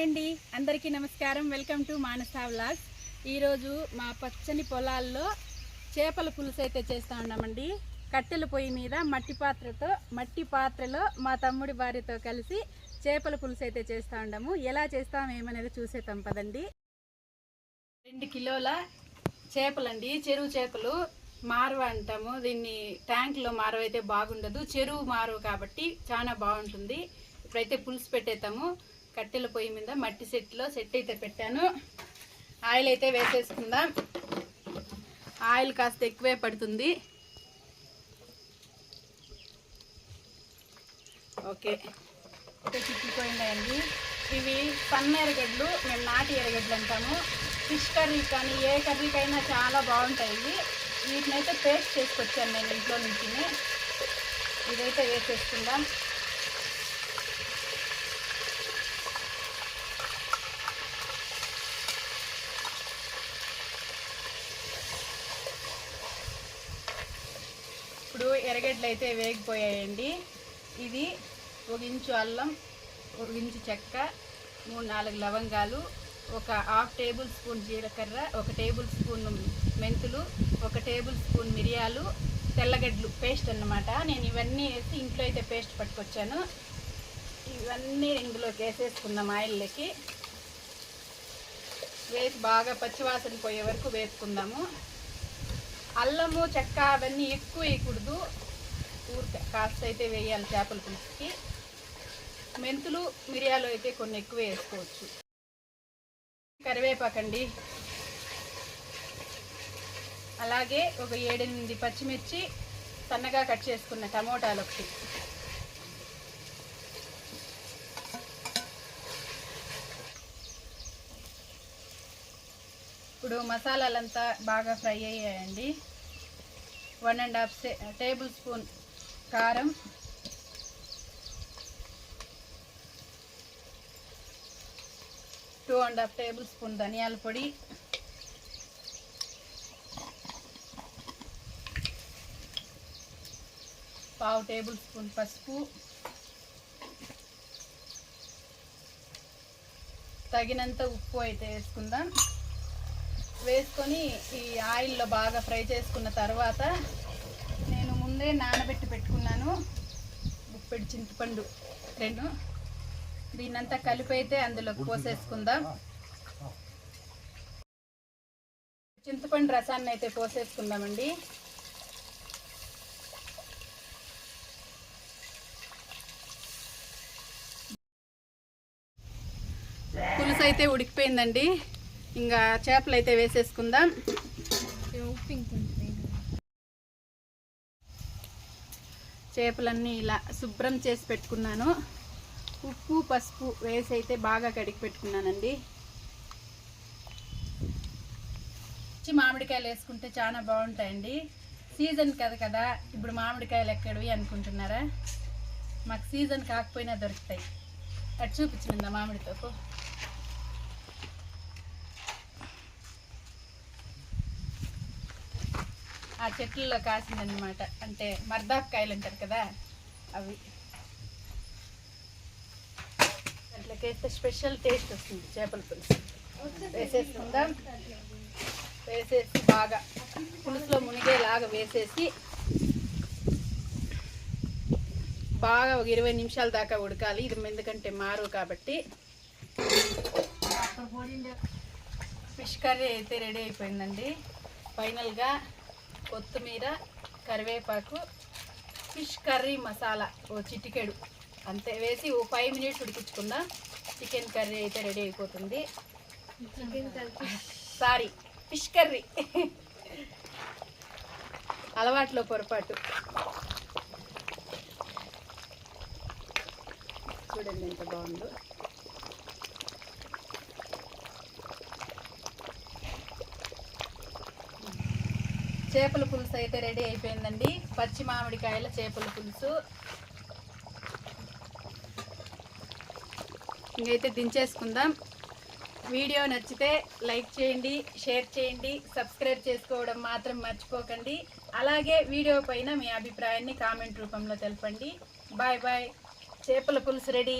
Hi అండి. అందరికీ నమస్కారం. వెల్కమ్ టు మానసా వ్లాగ్స్ ఈరోజు మా పచ్చని పొలాల్లో చేపల పులుసు అయితే చేస్తూ ఉన్నామండి. కట్టెల పొయ్యి మీద మట్టి పాత్రతో మట్టి పాత్రలో మా తమ్ముడి భార్యతో కలిసి చేపల పులుసు అయితే చేస్తూ ఉండము ఎలా చేస్తాం ఏమనేది చూసేతాం పదండి. రెండు కిలోల చేపలండి. చెరువు చేపలు మారువ అంటాము. దీన్ని ట్యాంక్లో మారవ అయితే బాగుండదు. చెరువు మారవ కాబట్టి చాలా బాగుంటుంది. ఇప్పుడైతే పులుసు పెట్టేస్తాము కట్టెల పొయ్యి మీద మట్టి సెట్లో సెట్ అయితే పెట్టాను. ఆయిల్ అయితే వేసేసుకుందాం. ఆయిల్ కాస్త ఎక్కువే పడుతుంది. ఓకే. అయితే ఇవి సన్న ఎరగడ్లు మేము నాటి ఎరగడ్లు అంటాము. ఫిష్ కర్రీ కానీ ఏ కర్రీకైనా చాలా బాగుంటాయి. వీటిని అయితే పేస్ట్ చేసుకొచ్చాను నేను ఇంట్లో నుంచి ఇదైతే వేసేసుకుందాం. ఎర్రగడ్డలు అయితే వేగిపోయాయండి. ఇది ఒక ఇంచు అల్లం ఒక ఇంచు చెక్క మూడు నాలుగు లవంగాలు ఒక హాఫ్ టేబుల్ స్పూన్ జీలకర్ర ఒక టేబుల్ స్పూన్ మెంతులు ఒక టేబుల్ స్పూన్ మిరియాలు తెల్లగడ్డలు పేస్ట్ అన్నమాట. నేను ఇవన్నీ వేసి ఇంట్లో అయితే పేస్ట్ పట్టుకొచ్చాను. ఇవన్నీ ఇందులోకి వేసేసుకుందాం ఆయిల్లోకి. వేసి బాగా పచ్చివాసన పోయే వరకు వేసుకుందాము అల్లము చెక్క అవన్నీ ఎక్కువ వేయకూడదు. ఊరికే కాస్త అయితే వేయాలి చేపల పులుసుకి. మెంతులు మిరియాలు అయితే కొన్ని ఎక్కువ వేసుకోవచ్చు. కరివేపాకండి. అలాగే ఒక ఏడెనిమిది పచ్చిమిర్చి సన్నగా కట్ చేసుకున్న టమోటాలు ఒకటి. ఇప్పుడు మసాలాలంతా బాగా ఫ్రై అయ్యాయండి. One and half table spoon కారం. Two and half table spoon ధనియాల పొడి. పావు టేబుల్ స్పూన్ పసుపు. తగినంత ఉప్పు అయితే వేసుకుందాం. వేసుకొని ఈ ఆయిల్లో బాగా ఫ్రై చేసుకున్న తర్వాత నేను ముందే నానబెట్టి పెట్టుకున్నాను ఉప్పెడి చింతపండు రెండు. దీన్నంతా కలిపి అయితే అందులోకి పోసేసుకుందాం. చింతపండు రసాన్ని అయితే పోసేసుకుందామండి. పులుసు అయితే ఉడికిపోయిందండి. ఇంకా చేపలు అయితే వేసేసుకుందాం. చేపలన్నీ ఇలా శుభ్రం చేసి పెట్టుకున్నాను. ఉప్పు పసుపు వేసి అయితే బాగా కడిగి పెట్టుకున్నానండి. పచ్చి మామిడికాయలు వేసుకుంటే చాలా బాగుంటాయండి. సీజన్ కదా కదా ఇప్పుడు మామిడికాయలు ఎక్కడివి అనుకుంటున్నారా? మాకు సీజన్ కాకపోయినా దొరుకుతాయి. అటు చూపించిందా మామిడితో ఆ చెట్లలో కాసిందనమాట అంటే మర్దాకాయలు అంటారు కదా అవి. అట్లకైతే స్పెషల్ టేస్ట్ వస్తుంది చేపల పులుసు. వేసేసుకుందాం. వేసేసి బాగా పులుసులో మునిగేలాగా వేసేసి బాగా ఒక ఇరవై నిమిషాల దాకా ఉడకాలి. ఇది ఎందుకంటే మారు కాబట్టి. ఫిష్ కర్రీ అయితే రెడీ అయిపోయిందండి. ఫైనల్గా కొత్తిమీర కరివేపాకు ఫిష్ కర్రీ మసాలా ఓ చిటికెడు. అంతే వేసి ఓ ఫైవ్ మినిట్స్ ఉడికించుకుందాం చికెన్ కర్రీ అయితే రెడీ అయిపోతుంది. Sorry fish curry. అలవాట్లో పొరపాటు. చూడండి ఎంత బాగుందో. చేపల పులుసు అయితే రెడీ అయిపోయిందండి. పచ్చి మామిడికాయల చేపల పులుసు. ఇంకైతే దించేసుకుందాం. వీడియో నచ్చితే లైక్ చేయండి షేర్ చేయండి సబ్స్క్రైబ్ చేసుకోవడం మాత్రం మర్చిపోకండి. అలాగే వీడియో పైన మీ అభిప్రాయాన్ని కామెంట్ రూపంలో తెలపండి. Bye bye. చేపల పులుసు రెడీ.